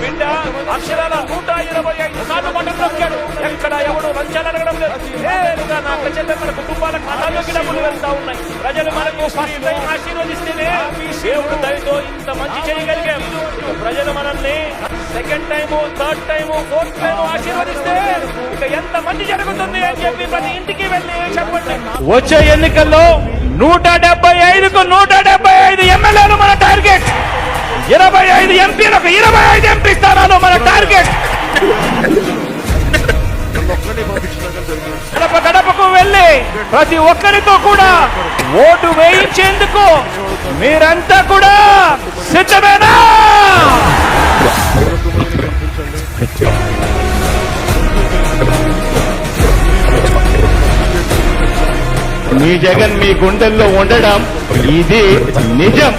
బిడ్డ అక్షరాల నూట ఇరవై ఐదు సార్లు బటన్ నొక్కాడు. ఎక్కడ ఎవడు లంచాలు అడగడం లేదు. నేరుగా నా ఖచ్చితంగా మన కుటుంబాల ఖాతాల్లోకి డబ్బులు వెళ్తా ఉన్నాయి. ప్రజలు మనకు ఫస్ట్ టైం ఆశీర్వదిస్తేనే దేవుడు దయతో ఇంత మంచి చేయగలిగాం. ప్రజలు మనల్ని second time third time fourth time ఆశీర్వదిస్తే ఇక ఎంత మంచి జరుగుతుంది అని చెప్పి ప్రతి ఇంటికి వెళ్ళి చెప్పండి. వచ్చే ఎన్నికల్లో నూట డెబ్బై ఐదుకు నూట డెబ్బై ఐదు ఎమ్మెల్యేలు మన టార్గెట్ ఇరవై ఐదు ఎంపీలకు ఇరవై ఐదు గడప గడపకు వెళ్ళి ప్రతి ఒక్కరితో కూడా ఓటు వేయించేందుకు మీరంతా కూడా సిద్ధమేనా? మీ జగన్ మీ గుండెల్లో ఉండడం ఇది నిజం.